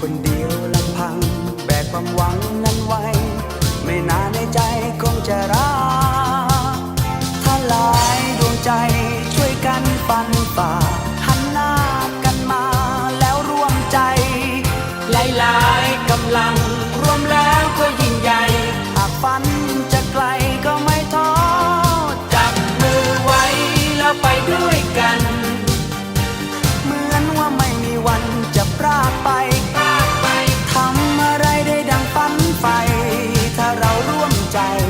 คนเดียวลำพัง แบกความหวังนั้นไว้ ไม่นานในใจ 在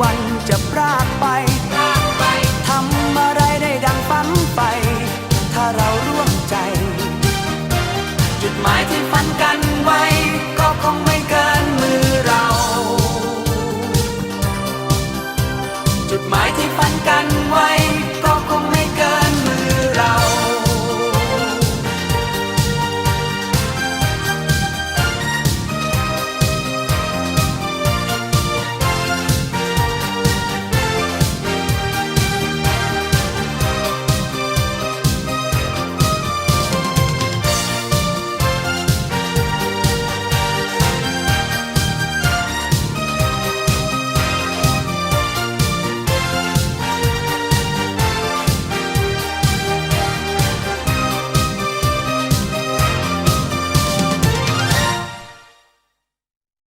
วันจะพรากไป